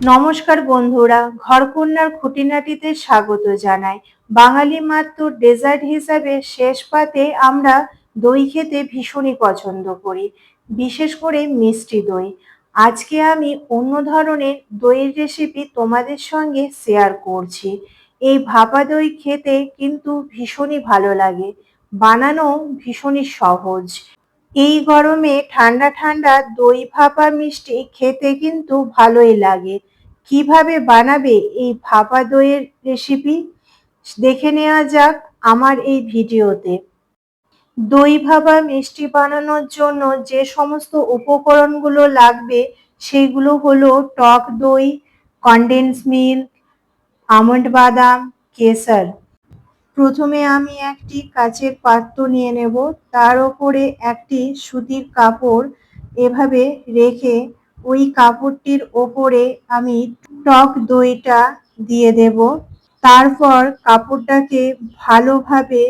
নমস্কার বন্ধুরা, ঘরকন্যার খুঁটিনাটিতে স্বাগত জানাই। বাঙালি মাত্র ডেজার্ট হিসাবে শেষ পাতে আমরা দই খেতে ভীষণই পছন্দ করি, বিশেষ করে মিষ্টি দই। আজকে আমি অন্য ধরনের দইয়ের রেসিপি তোমাদের সঙ্গে শেয়ার করছি। এই ভাপা দই খেতে কিন্তু ভীষণই ভালো লাগে বানানো ভীষণই সহজ। এই গরমে ঠান্ডা ঠান্ডা দই, ভাপা, মিষ্টি খেতে কিন্তু ভালোই লাগে। কীভাবে বানাবে এই ভাপা দইয়ের রেসিপি দেখে নেওয়া যাক আমার এই ভিডিওতে। দই ভাপা মিষ্টি বানানোর জন্য যে সমস্ত উপকরণগুলো লাগবে, সেগুলো হলো টক দই কনডেন্স মিল্ক আমন্ড বাদাম, কেসার। প্রথমে আমি একটি কাচের পাত্র নিয়ে নেব। তার ওপরে একটি সুতির কাপড় এভাবে রেখে ওই কাপড়টির ওপরে আমি টক দইটা দিয়ে দেব। তারপর কাপড়টাকে ভালোভাবে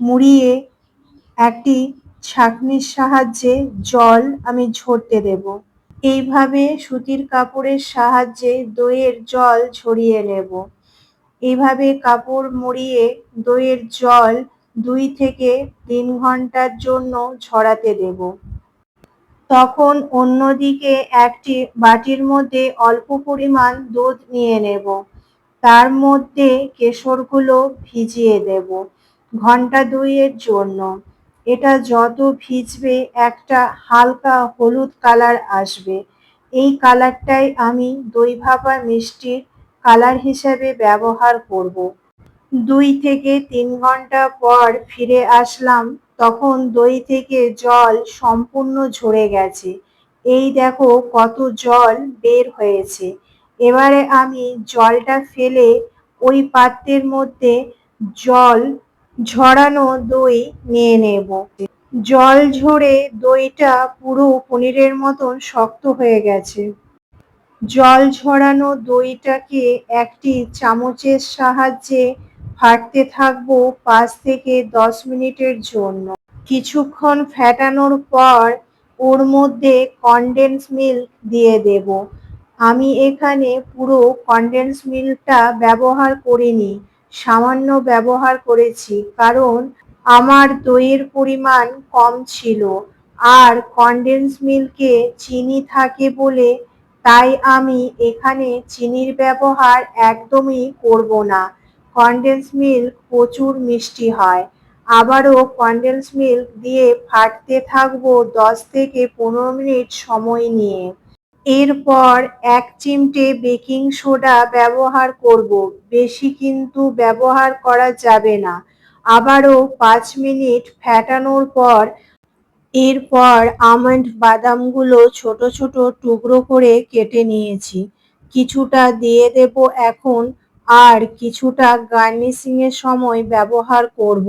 মুড়িয়ে একটি ছাঁকনির সাহায্যে জল আমি ঝরতে দেব। এইভাবে সুতির কাপড়ের সাহায্যে দইয়ের জল ঝরিয়ে নেব। এইভাবে কাপড় মুড়িয়ে দইয়ের জল দুই থেকে তিন ঘণ্টার জন্য ঝরাতে দেব। তখন অন্যদিকে একটি বাটির মধ্যে অল্প পরিমাণ দুধ নিয়ে নেব। তার মধ্যে কেশরগুলো ভিজিয়ে দেব ঘণ্টা দুইয়ের জন্য। এটা যত ভিজবে একটা হালকা হলুদ কালার আসবে। এই কালারটাই আমি দই ভাপা মিষ্টির কালার হিসেবে ব্যবহার করব। দুই থেকে তিন ঘণ্টা পর ফিরে আসলাম তখন দই থেকে জল সম্পূর্ণ ঝরে গেছে। এই দেখো কত জল বের হয়েছে। এবারে আমি জলটা ফেলে ওই পাত্রের মধ্যে জল ঝরানো দই নিয়ে নেব। জল ঝরে দইটা পুরো পনিরের মতন শক্ত হয়ে গেছে। জল ঝরানো দইটাকে একটি চামচের সাহায্যে ফাটতে থাকব পাঁচ থেকে দশ মিনিটের জন্য। কিছুক্ষণ ফ্যাটানোর পর ওর মধ্যে কনডেন্স মিল্ক দিয়ে দেব। আমি এখানে পুরো কনডেন্স মিল্কটা ব্যবহার করিনি, সামান্য ব্যবহার করেছি, কারণ আমার দইয়ের পরিমাণ কম ছিল। আর কনডেন্স মিল্কে চিনি থাকে বলে তাই আমি এখানে চিনির ব্যবহার একদমই করব না। কনডেন্স মিল্ক প্রচুর মিষ্টি হয়। আবারও কনডেন্স মিল্ক দিয়ে ফাটতে থাকব দশ থেকে পনেরো মিনিট সময় নিয়ে। এরপর এক চিমটে বেকিং সোডা ব্যবহার করব। বেশি কিন্তু ব্যবহার করা যাবে না। আবারও পাঁচ মিনিট ফ্যাটানোর পর এরপর আমন্ড বাদামগুলো ছোট ছোট টুকরো করে কেটে নিয়েছি। কিছুটা দিয়ে দেব এখন। আর কিছুটা গার্নিশিংয়ের সময় ব্যবহার করব।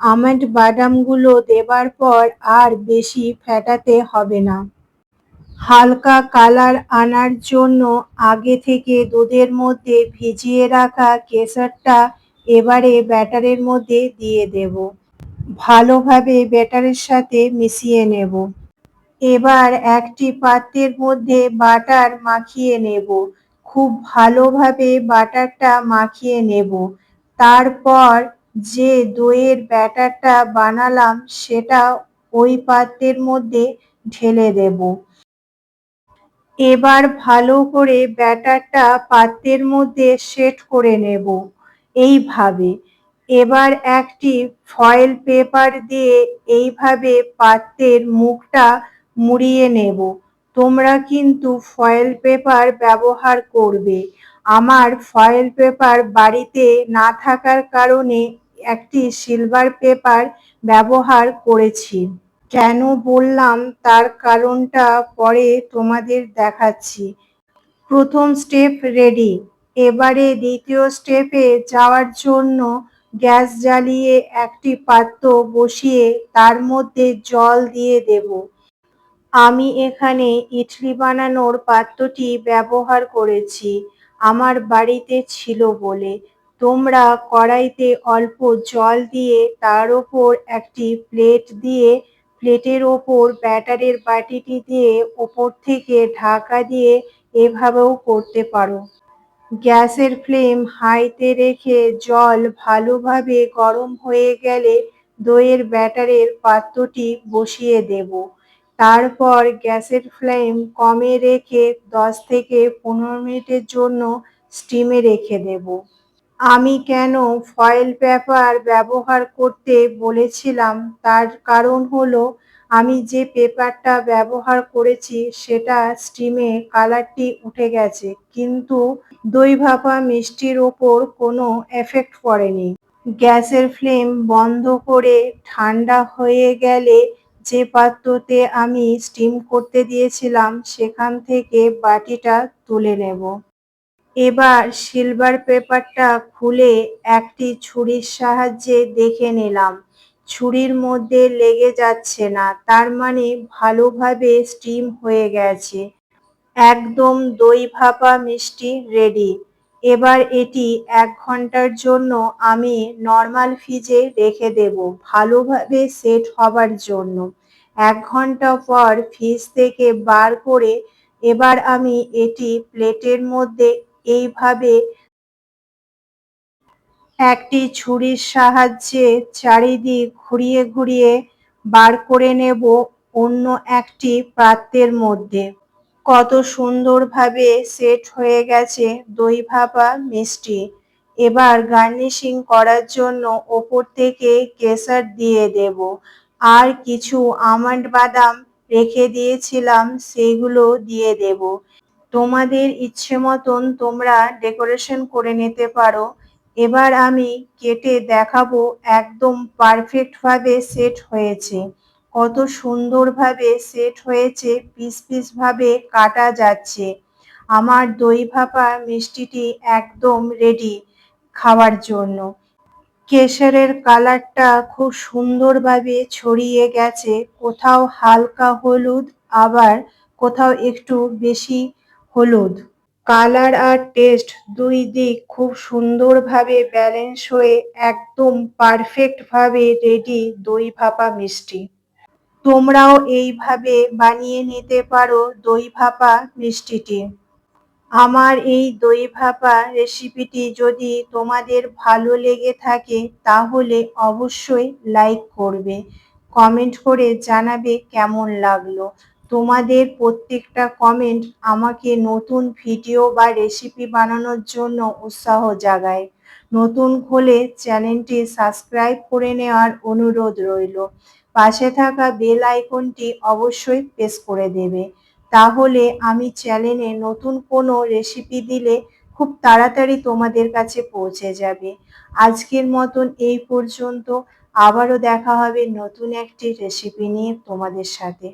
আমন্ড বাদামগুলো দেবার পর আর বেশি ফ্যাটাতে হবে না। হালকা কালার আনার জন্য আগে থেকে দুধের মধ্যে ভিজিয়ে রাখা কেশরটা এবারে ব্যাটারের মধ্যে দিয়ে দেব। ভালোভাবে ব্যাটারের সাথে মিশিয়ে নেব। এবার একটি পাত্রের মধ্যে বাটার মাখিয়ে নেব। খুব ভালোভাবে বাটারটা মাখিয়ে নেব। তারপর যে দইয়ের ব্যাটারটা বানালাম, সেটা ওই পাত্রের মধ্যে ঢেলে দেব। এবার ভালো করে ব্যাটারটা পাত্রের মধ্যে সেট করে নেব এইভাবে। এবার একটি ফয়েল পেপার দিয়ে এইভাবে পাত্রের মুখটা মুড়িয়ে নেব। তোমরা কিন্তু ফয়েল পেপার ব্যবহার করবে। আমার ফয়েল পেপার বাড়িতে না থাকার কারণে একটি সিলভার পেপার ব্যবহার করেছি। কেন বললাম? তার কারণটা পরে তোমাদের দেখাচ্ছি। প্রথম স্টেপ রেডি এবারে দ্বিতীয় স্টেপে যাওয়ার জন্য গ্যাস জ্বালিয়ে একটি পাত্র বসিয়ে তার মধ্যে জল দিয়ে দেব। আমি এখানে ইডলি বানানোর পাত্রটি ব্যবহার করেছি। আমার বাড়িতে ছিল বলে। তোমরা কড়াইতে অল্প জল দিয়ে তার ওপর একটি প্লেট দিয়ে প্লেটের ওপর ব্যাটারের বাটিটি দিয়ে ওপর থেকে ঢাকা দিয়ে এভাবেও করতে পারো। গ্যাসের ফ্লেম হাইতে রেখে জল ভালোভাবে গরম হয়ে গেলে দইয়ের ব্যাটারের পাত্রটি বসিয়ে দেব। তারপর গ্যাসের ফ্লেম কমে রেখে দশ থেকে পনেরো মিনিটের জন্য স্টিমে রেখে দেব। আমি কেন ফয়েল পেপার ব্যবহার করতে বলেছিলাম, তার কারণ হলো আমি যে পেপারটা ব্যবহার করেছি সেটা স্টিমে কালারটি উঠে গেছে, কিন্তু দই ভাপা মিষ্টির ওপর কোনো এফেক্ট পড়েনি। গ্যাসের ফ্লেম বন্ধ করে ঠান্ডা হয়ে গেলে যে পাত্রতে আমি স্টিম করতে দিয়েছিলাম, সেখান থেকে বাটিটা তুলে নেব। এবার সিলভার পেপারটা খুলে একটি ছুরির সাহায্যে দেখে নিলাম। ছুরির মধ্যে লেগে যাচ্ছে না, তার মানে ভালোভাবে স্টিম হয়ে গেছে। একদম দই ভাপা মিষ্টি রেডি এবার এটি এক ঘণ্টার জন্য আমি নর্মাল ফ্রিজে রেখে দেব। ভালোভাবে সেট হবার জন্য। এক ঘণ্টা পর ফ্রিজ থেকে বার করে এবার আমি এটি প্লেটের মধ্যে এইভাবে একটি ছুরির সাহায্যে চারিদিক ঘুরিয়ে ঘুরিয়ে বার করে নেব অন্য একটি পাত্রের মধ্যে। কত সুন্দরভাবে সেট হয়ে গেছে দই ভাপা মিষ্টি। এবার গার্নিশিং করার জন্য ওপর থেকে কেশর দিয়ে দেব। আর কিছু আমন্ড বাদাম রেখে দিয়েছিলাম সেইগুলো দিয়ে দেব। তোমাদের ইচ্ছে মতন তোমরা ডেকোরেশন করে নিতে পারো। এবার আমি কেটে দেখাবো, একদম পারফেক্টভাবে সেট হয়েছে। কত সুন্দরভাবে সেট হয়েছে পিস পিস ভাবে কাটা যাচ্ছে। আমার দই ভাপা মিষ্টিটি একদম রেডি খাওয়ার জন্য। কেশরের কালারটা খুব সুন্দরভাবে ছড়িয়ে গেছে। কোথাও হালকা হলুদ, আবার কোথাও একটু বেশি হলুদ। কালার আর টেস্ট দুই দিক খুব সুন্দরভাবে ব্যালেন্স হয়ে একদম পারফেক্টভাবে রেডি দই ভাপা মিষ্টি। তোমরাও এইভাবে বানিয়ে নিতে পারো দই ভাপা মিষ্টিটি। আমার এই দই ভাপা রেসিপিটি যদি তোমাদের ভালো লেগে থাকে, তাহলে অবশ্যই লাইক করবে। কমেন্ট করে জানাবে কেমন লাগল। তোমাদের প্রত্যেকটা কমেন্ট আমাকে নতুন ভিডিও বা রেসিপি বানানোর জন্য উৎসাহ জাগায়। নতুন হলে চ্যানেলটি সাবস্ক্রাইব করে নেওয়ার অনুরোধ রইল। পাশে থাকা বেল আইকনটি অবশ্যই প্রেস করে দেবে। তাহলে আমি চ্যানেলে নতুন কোনো রেসিপি দিলে খুব তাড়াতাড়ি তোমাদের কাছে পৌঁছে যাবে। আজকের মতন এই পর্যন্ত। আবারও দেখা হবে নতুন একটি রেসিপি নিয়ে তোমাদের সাথে।